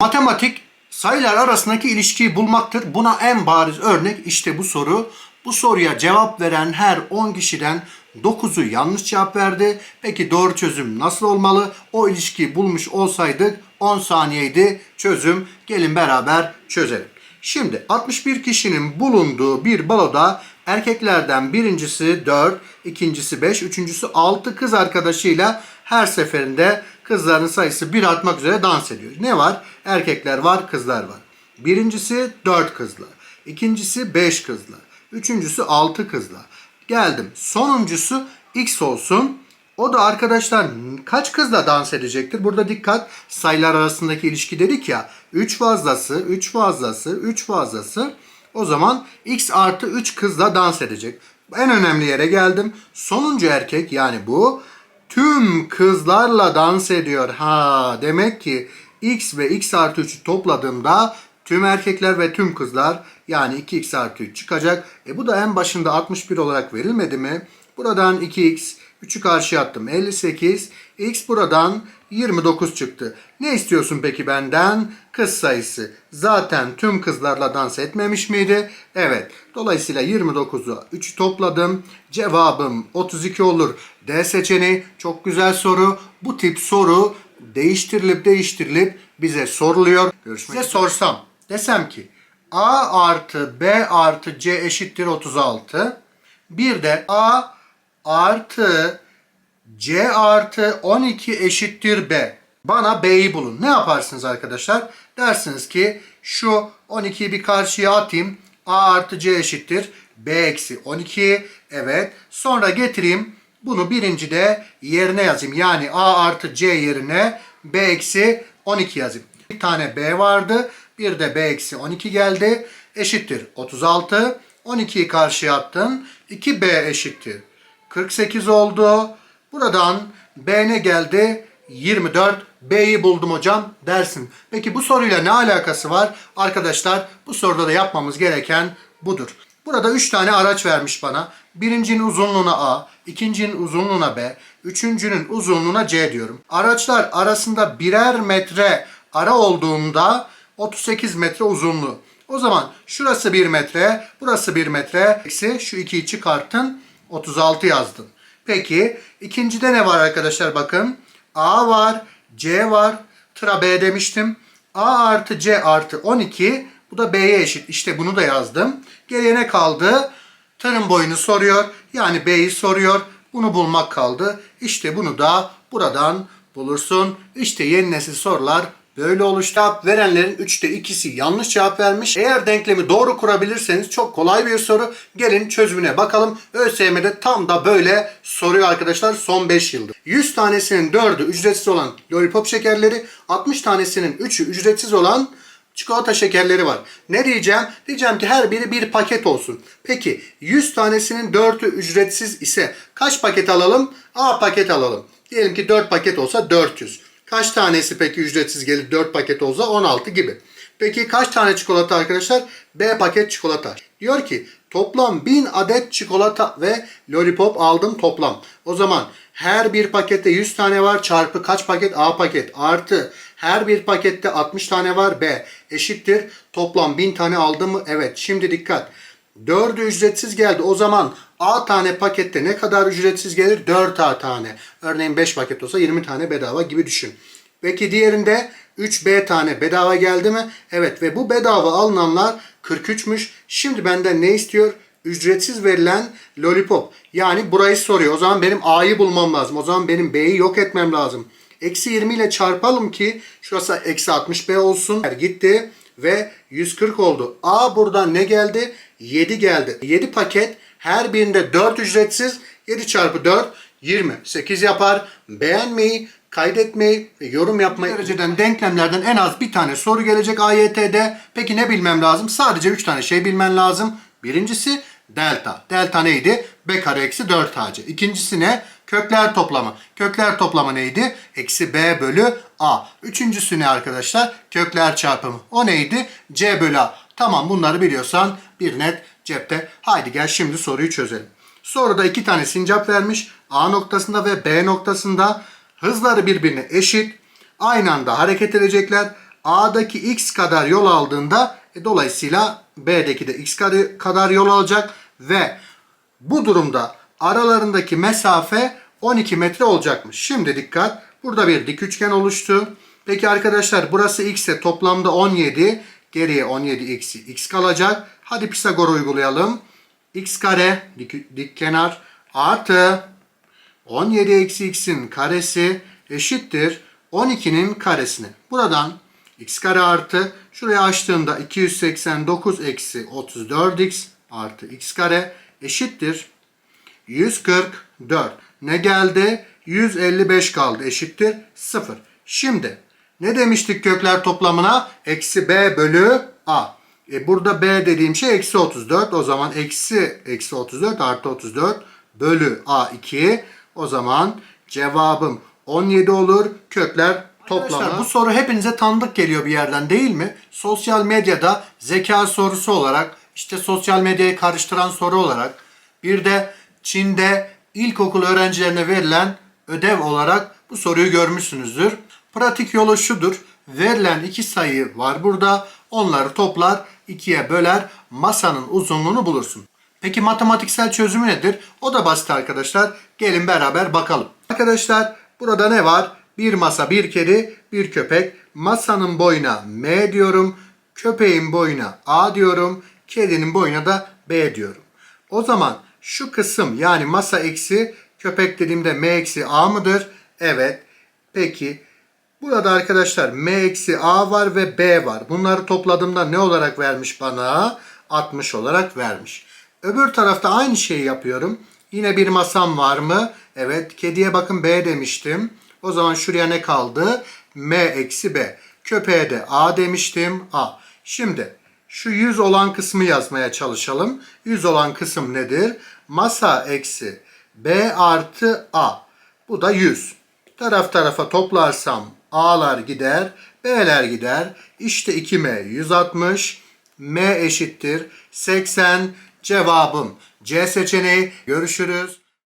Matematik sayılar arasındaki ilişkiyi bulmaktır. Buna en bariz örnek işte bu soru. Bu soruya cevap veren her 10 kişiden 9'u yanlış cevap verdi. Peki doğru çözüm nasıl olmalı? O ilişkiyi bulmuş olsaydık 10 saniyeydi çözüm. Gelin beraber çözelim. Şimdi 61 kişinin bulunduğu bir baloda erkeklerden birincisi 4, ikincisi 5, üçüncüsü 6 kız arkadaşıyla her seferinde kızların sayısı bir artmak üzere dans ediyor. Ne var? Erkekler var, kızlar var. Birincisi 4 kızla, ikincisi 5 kızla, üçüncüsü 6 kızla. Geldim. Sonuncusu X olsun. O da arkadaşlar kaç kızla dans edecektir? Burada dikkat sayılar arasındaki ilişki dedik ya. 3 fazlası, 3 fazlası, 3 fazlası. O zaman X artı 3 kızla dans edecek. En önemli yere geldim. Sonuncu erkek yani bu tüm kızlarla dans ediyor. Ha demek ki X ve X artı 3'ü topladığımda tüm erkekler ve tüm kızlar yani 2x artı 3 çıkacak. E bu da en başında 61 olarak verilmedi mi? Buradan 2x, 3'ü karşıya attım 58. X buradan 29 çıktı. Ne istiyorsun peki benden? Kız sayısı. Zaten tüm kızlarla dans etmemiş miydi? Evet. Dolayısıyla 29'u 3'ü topladım. Cevabım 32 olur. D seçeneği çok güzel soru. Bu tip soru değiştirilip değiştirilip bize soruluyor. Görüşmek Size sorsam desem ki A artı B artı C eşittir 36. Bir de A artı C artı 12 eşittir B. Bana B'yi bulun. Ne yaparsınız arkadaşlar? Dersiniz ki şu 12'yi bir karşıya atayım. A artı C eşittir. B eksi 12. Evet. Sonra getireyim. Bunu birinci de yerine yazayım. Yani A artı C yerine B eksi 12 yazayım. Bir tane B vardı. Bir de B eksi 12 geldi. Eşittir 36. 12'yi karşıya attım. 2B eşittir 48 oldu. Buradan B ne geldi? 24. B'yi buldum hocam dersin. Peki bu soruyla ne alakası var? Arkadaşlar bu soruda da yapmamız gereken budur. Burada 3 tane araç vermiş bana. Birincinin uzunluğuna A, ikincinin uzunluğuna B, üçüncünün uzunluğuna C diyorum. Araçlar arasında birer metre ara olduğunda 38 metre uzunluğu. O zaman şurası 1 metre, burası 1 metre. Eksi şu 2'yi çıkartın 36 yazdım. Peki ikincide ne var arkadaşlar bakın. A var, C var. Tıra B demiştim. A artı C artı 12. Bu da B'ye eşit. İşte bunu da yazdım. Geriye ne kaldı? Tırın boyunu soruyor. Yani B'yi soruyor. Bunu bulmak kaldı. İşte bunu da buradan bulursun. İşte yeni nesil sorular Böyle oluştu. Cevap verenlerin 3'te 2'si yanlış cevap vermiş. Eğer denklemi doğru kurabilirseniz çok kolay bir soru. Gelin çözümüne bakalım. ÖSYM'de tam da böyle soruyor arkadaşlar son 5 yıldır. 100 tanesinin 4'ü ücretsiz olan lollipop şekerleri, 60 tanesinin 3'ü ücretsiz olan çikolata şekerleri var. Ne diyeceğim? Diyeceğim ki her biri bir paket olsun. Peki 100 tanesinin 4'ü ücretsiz ise kaç paket alalım? A paket alalım. Diyelim ki 4 paket olsa 400. Kaç tanesi peki ücretsiz gelir 4 paket olsa 16 gibi. Peki kaç tane çikolata arkadaşlar? B paket çikolata. Diyor ki toplam 1000 adet çikolata ve lollipop aldım toplam. O zaman her bir pakette 100 tane var çarpı kaç paket? A paket artı her bir pakette 60 tane var B eşittir. Toplam 1000 tane aldım mı? Evet. Şimdi dikkat. 4'ü ücretsiz geldi. O zaman A tane pakette ne kadar ücretsiz gelir? 4 A tane. Örneğin 5 paket olsa 20 tane bedava gibi düşün. Peki diğerinde 3B tane bedava geldi mi? Evet ve bu bedava alınanlar 43'müş. Şimdi benden ne istiyor? Ücretsiz verilen lollipop. Yani burayı soruyor. O zaman benim A'yı bulmam lazım. O zaman benim B'yi yok etmem lazım. Eksi 20 ile çarpalım ki şurası eksi 60B olsun. Gitti ve 140 oldu. A buradan ne geldi? 7 geldi. 7 paket her birinde 4 ücretsiz. 7 çarpı 4 20. 8 yapar. Beğenmeyi, kaydetmeyi ve yorum yapmayı dereceden denklemlerden en az bir tane soru gelecek AYT'de. Peki ne bilmem lazım? Sadece 3 tane şey bilmen lazım. Birincisi delta. Delta neydi? B kare eksi 4 AC. İkincisi ne? Kökler toplamı. Kökler toplamı neydi? Eksi B bölü A. Üçüncüsü ne arkadaşlar? Kökler çarpımı. O neydi? C bölü A. Tamam bunları biliyorsan bir net cepte. Haydi gel şimdi soruyu çözelim. Soruda iki tane sincap vermiş. A noktasında ve B noktasında hızları birbirine eşit. Aynı anda hareket edecekler. A'daki x kadar yol aldığında e, dolayısıyla B'deki de x kadar- yol alacak ve bu durumda aralarındaki mesafe 12 metre olacakmış. Şimdi dikkat. Burada bir dik üçgen oluştu. Peki arkadaşlar burası x ise toplamda 17. Geriye 17 eksi x kalacak. Hadi Pisagor uygulayalım. x kare dik, dik kenar artı 17 eksi x'in karesi eşittir 12'nin karesine. Buradan x kare artı şuraya açtığında 289 eksi 34x artı x kare eşittir 144. Ne geldi? 155 kaldı eşittir 0. Şimdi ne demiştik kökler toplamına? Eksi b bölü a. E burada b dediğim şey eksi 34. O zaman eksi eksi 34 artı 34 bölü a 2. O zaman cevabım 17 olur. Kökler toplamı. Arkadaşlar, bu soru hepinize tanıdık geliyor bir yerden değil mi? Sosyal medyada zeka sorusu olarak, işte sosyal medyayı karıştıran soru olarak, bir de Çin'de ilkokul öğrencilerine verilen ödev olarak bu soruyu görmüşsünüzdür. Pratik yolu şudur. Verilen iki sayı var burada. Onları toplar, ikiye böler, masanın uzunluğunu bulursun. Peki matematiksel çözümü nedir? O da basit arkadaşlar. Gelin beraber bakalım. Arkadaşlar burada ne var? Bir masa, bir kedi, bir köpek. Masanın boyuna M diyorum. Köpeğin boyuna A diyorum. Kedinin boyuna da B diyorum. O zaman şu kısım yani masa eksi köpek dediğimde M eksi A mıdır? Evet. Peki Burada arkadaşlar M eksi A var ve B var. Bunları topladığımda ne olarak vermiş bana? 60 olarak vermiş. Öbür tarafta aynı şeyi yapıyorum. Yine bir masam var mı? Evet. Kediye bakın B demiştim. O zaman şuraya ne kaldı? M eksi B. Köpeğe de A demiştim. A. Şimdi şu 100 olan kısmı yazmaya çalışalım. 100 olan kısım nedir? Masa eksi B artı A. Bu da 100. Taraf tarafa toplarsam A'lar gider, B'ler gider. İşte 2M 160, M eşittir 80. Cevabım C seçeneği. Görüşürüz.